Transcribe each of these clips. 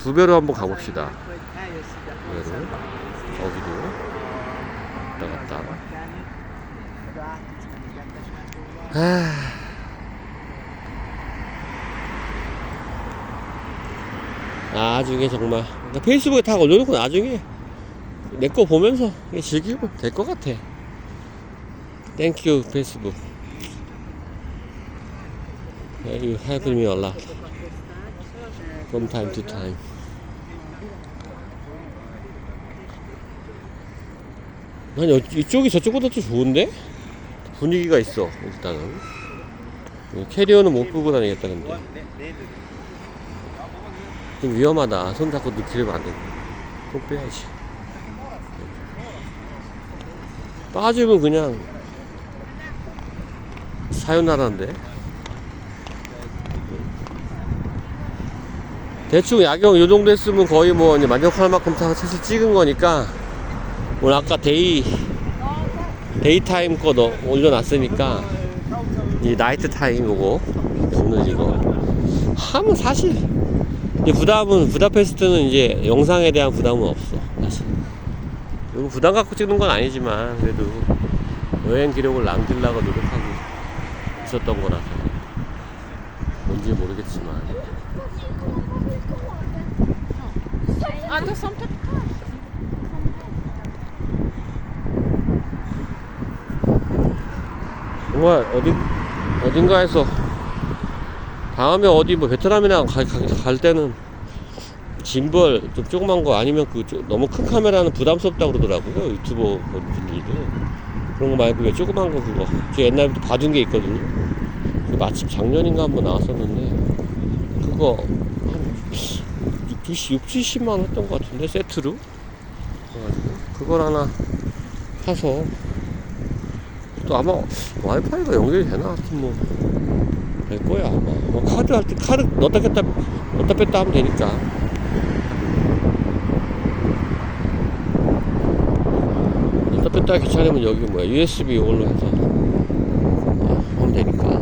두 배로 한번 가봅시다. 두 배로. 여기도 왔다 갔다. 아. 나중에 정말 페이스북에 다 올려놓고 나중에 내 거 보면서 즐기면 될 것 같아. 땡큐 페이스북. You help me a lot from time to time. 난 여- 이쪽이 저쪽보다 좀 좋은데? 분위기가 있어 일단은. 캐리어는 못 끌고 다니겠다 근데. 좀 위험하다. 손 잡고 느끼면 안 되고 꼭 빼야지. 빠지면 그냥 사요나라인데 대충 야경 요 정도 했으면 거의 뭐 이제 만족할 만큼 다 사실 찍은 거니까 오늘 아까 데이 데이 타임 거 넣, 올려놨으니까 이 나이트 타임 요거 오늘 이거. 하면 사실 이제 부담은 부다페스트는 이제 영상에 대한 부담은 없어 사실. 이거 부담 갖고 찍는 건 아니지만 그래도 여행 기록을 남기려고 노력하고 있었던 거라서 뭔지 모르겠지만 Ah, då som 정말 어디 어딘가에서 다음에 어디 뭐 베트남이나 가- 가- 갈 때는 짐벌 좀 조그만 거 아니면 그좀 너무 큰 카메라는 부담스럽다 고 그러더라고요 유튜버 분들도 그런 거 말고 왜 조그만 거 그거. 저 옛날부터 봐둔 게 있거든요. 그 마침 작년인가 한번 나왔었는데 그거 한 6, 70만 원 했던 것 같은데 세트로? 그래가지고 그걸 하나 사서 또 아마 와이파이가 연결이 되나? 하여튼 뭐 될 거야 아마. 뭐 카드 할 때 카드 넣었다 뺐다 넣었다 뺐다 하면 되니까. 넣었다 뺐다 귀찮으면 여기 뭐야 USB 이걸로 해서 어, 하면 되니까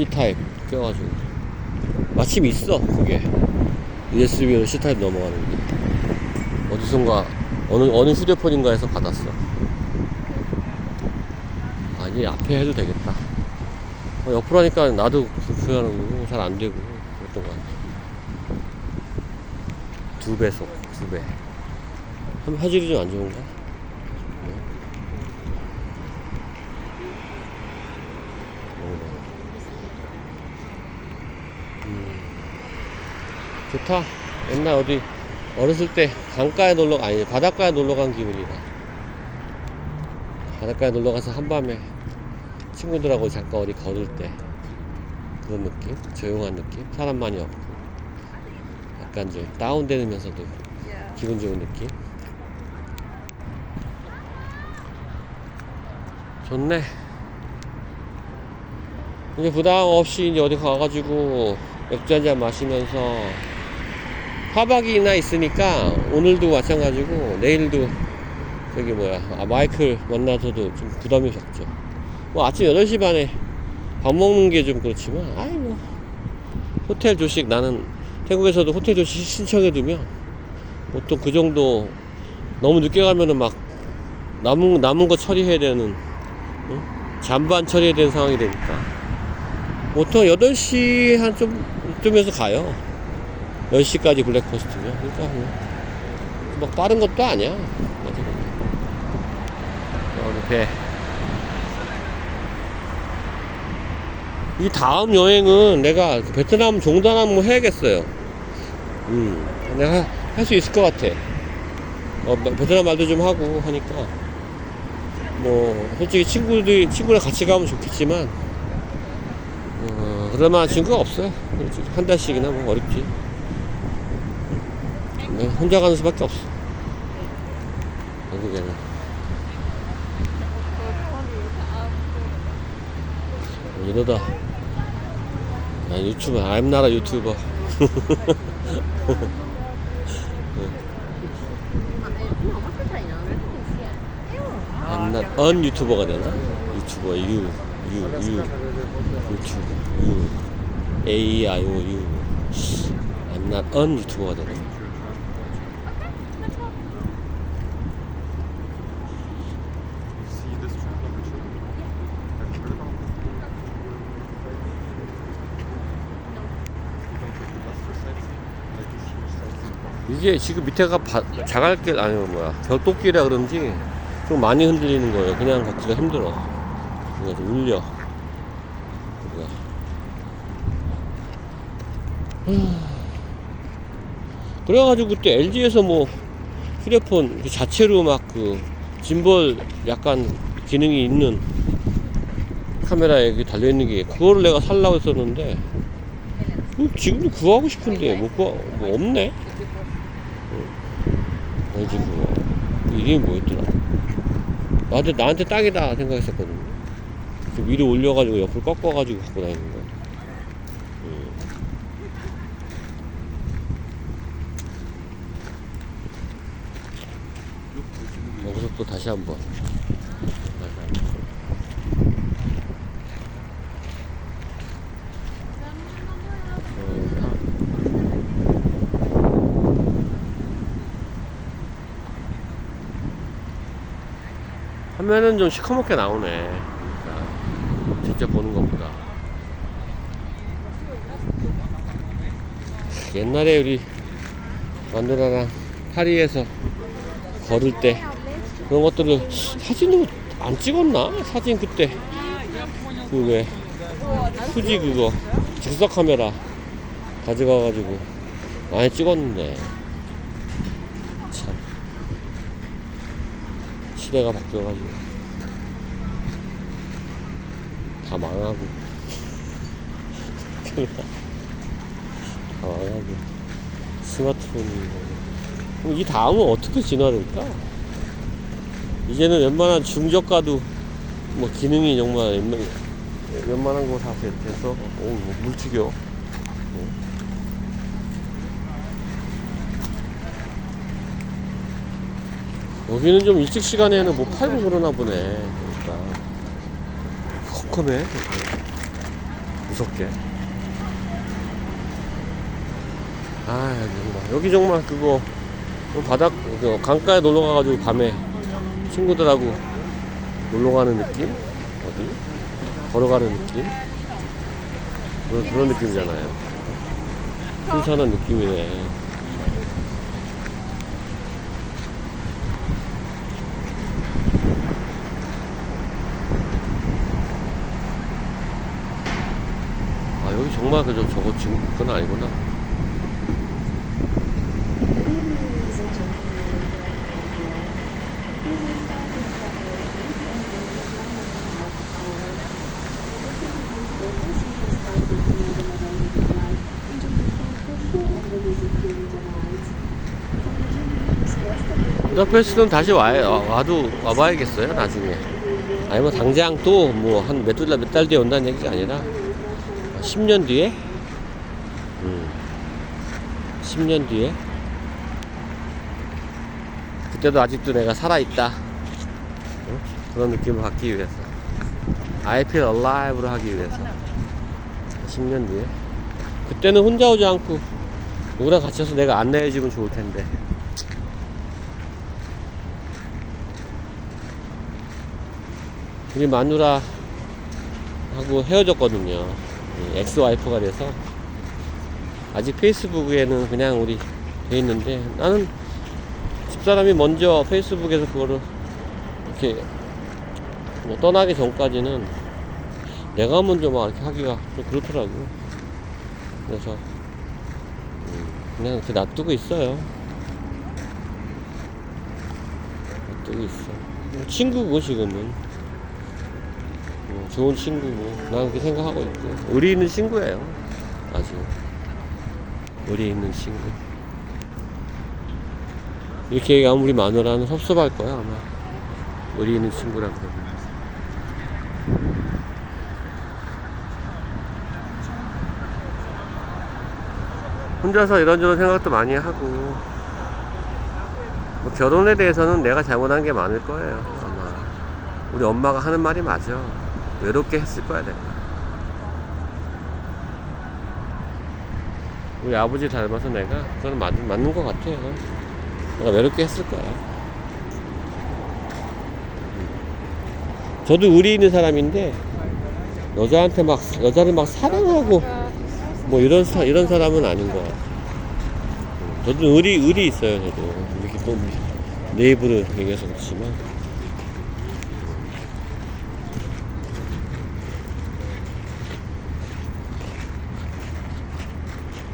C타입 껴가지고 마침 있어 그게 USB로 C타입 넘어가는 게 어디선가 어느 어느 휴대폰인가에서 받았어. 아니 앞에 해도 되겠다. 어, 옆으로 하니까 나도 불편하는 거고 잘 안 되고 그랬던 것 같아. 두 배속 두 배. 한 화질이 좀 안 좋은가? 네. 음. 좋다. 옛날 어디 어렸을 때 강가에 놀러 아니 바닷가에 놀러 간 기분이다. 바닷가에 놀러 가서 한밤에 친구들하고 잠깐 어디 걸을 때 그런 느낌, 조용한 느낌, 사람 많이 없고 약간 좀 다운되면서도 기분 좋은 느낌. 좋네. 이제 부담 없이 이제 어디 가가지고 맥주 한잔 마시면서 화박이나 있으니까 오늘도 마찬가지고 내일도 저기 뭐야 아, 마이클 만나서도 좀 부담이 적죠. 뭐 아침 8시 반에 밥 먹는 게 좀 그렇지만 아이 뭐 호텔 조식 나는 태국에서도 호텔 조식 신청해 두면 보통 그 정도 너무 늦게 가면은 막 남은 남은 거 처리해야 되는 응? 잔반 처리해야 되는 상황이 되니까. 보통 8시 한좀 쯤에서 가요 10시까지 블랙코스트면 그러니까 뭐, 막 빠른 것도 아니야. 어떻게 보면. 여기 배. 이 다음 여행은 내가 그 베트남 종단 한번 해야겠어요. 음 내가 할 수 있을 것 같아. 어, 마- 베트남 말도 좀 하고 하니까. 뭐 솔직히 친구들이 친구랑 같이 가면 좋겠지만 어, 그럴만한 친구가 없어요. 한 달씩이나 뭐 어렵지. 네, 혼자 가는 수밖에 없어. 결국에는. 이러다. 나 유튜버, I'm YouTuber. I'm not un YouTuber가 되나? 유튜버, 유, 유, 유. 유튜브. U A I O U I'm not on 유튜버가 되네 이게 지금 밑에가 바, 자갈길 아니 뭐야. 벽돌길이라 그런지 좀 많이 흔들리는 거예요. 그냥 걷기가 힘들어. 그래서 좀 울려. 그거. 그래가지고 그때 LG에서 뭐 휴대폰 그 자체로 막 그 짐벌 약간 기능이 있는 카메라에 달려있는 게 그거를 내가 살라고 했었는데 뭐 지금도 그거 하고 싶은데 뭐 그거 뭐 없네 LG 그거 그 이름이 뭐였더라? 나한테 나한테 딱이다 생각했었거든요. 그 위로 올려가지고 옆을 꺾어가지고 갖고 다니는 거. 음. 여기서 또 다시 한번 다시 한번. 화면은 좀 시커멓게 나오네. 그러니까 직접 보는 것보다. 옛날에 우리 마누라랑 파리에서 걸을 때 그런 것들을 사진으로 안 찍었나? 사진 그때 그왜 후지 그거 즉석 카메라 가져가가지고 많이 찍었는데 시대가 바뀌어가지고. 다 망하고. 다 망하고. 스마트폰이. 그럼 이 다음은 어떻게 진화될까? 이제는 웬만한 중저가도 뭐 기능이 정말 웬만, 웬만한 거 다 돼서? 오, 뭐 물튀겨 여기는 좀 일찍 시간에는 뭐 팔고 그러나 보네. 그러니까. 컴컴해. 무섭게. 아, 정말. 여기 정말 그거, 그 바닥, 그 강가에 놀러 가가지고 밤에 친구들하고 놀러 가는 느낌? 어디? 걸어가는 느낌? 그런, 그런 느낌이잖아요. 신선한 느낌이네. 정말 그저 저거 지금 그건 아니구나. 부다페스트는 다시 와, 와도 와봐야겠어요 나중에. 아니면 당장 또 뭐 한 몇 달 몇 달 뒤에 온다는 얘기가 아니라 10년 뒤에? 음. 10년 뒤에? 그때도 아직도 내가 살아있다. 어? 그런 느낌을 갖기 위해서. I feel alive로 하기 위해서. 10년 뒤에. 그때는 혼자 오지 않고 누구랑 같이 와서 내가 안내해주면 좋을 텐데. 우리 마누라 하고 헤어졌거든요. 엑스 와이프가 돼서 아직 페이스북에는 그냥 우리 돼 있는데 나는 집사람이 먼저 페이스북에서 그거를 이렇게 뭐 떠나기 전까지는 내가 먼저 막 이렇게 하기가 좀 그렇더라고. 그래서 음, 그냥 이렇게 놔두고 있어요. 놔두고 있어. 뭐 친구고 지금은. 어, 좋은 친구고. 나는 그렇게 생각하고 있고. 의리 있는 친구예요. 아주. 의리 있는 친구. 이렇게 얘기하면 우리 마누라는 섭섭할 거야 아마. 의리 있는 친구라 그러면. 혼자서 이런저런 생각도 많이 하고. 뭐 결혼에 대해서는 내가 잘못한 게 많을 거예요 아마. 우리 엄마가 하는 말이 맞아 외롭게 했을 거야 내가 우리 아버지 닮아서 내가 그건 맞, 맞는 것 같아요. 내가 외롭게 했을 거야. 저도 의리 있는 사람인데 여자한테 막 여자를 막 사랑하고 뭐 이런 사, 이런 사람은 아닌 것 같아요. 저도 의리 의리 있어요. 저도 이렇게 또 내 입으로 얘기해서 그렇지만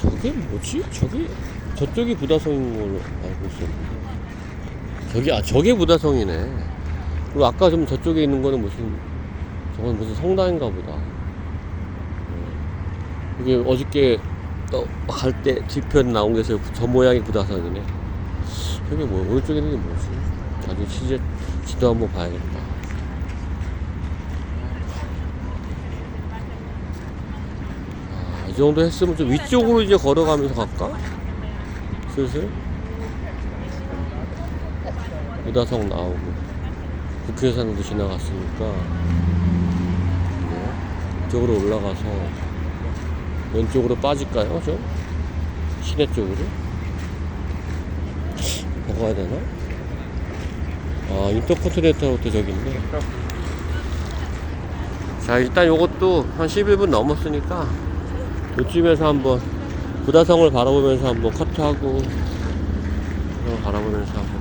저게 뭐지? 저기 저쪽이 부다성인 걸로 알고 있었는데 저기 아 저게 부다성이네. 그리고 아까 좀 저쪽에 있는 거는 무슨 저건 무슨 성당인가 보다. 어. 이게 어저께 갈 때 뒤편 나온 게 저, 저 모양이 부다성이네. 저게 뭐 오른쪽에 있는 게 뭐지? 나중에 지도, 지도 한번 봐야겠다. 아, 이 정도 했으면 좀 위쪽으로 이제 걸어가면서 갈까? 슬슬? 부다성 나오고 국회의사당도 지나갔으니까 네. 이쪽으로 올라가서 왼쪽으로 빠질까요? 좀? 시내 쪽으로? 더 가야 되나? 아 인터컨티넨탈 호텔 저기 있네 자 일단 요것도 한 11분 넘었으니까 요쯤에서 한번 부다성을 바라보면서 한번 커트하고 바라보면서 한번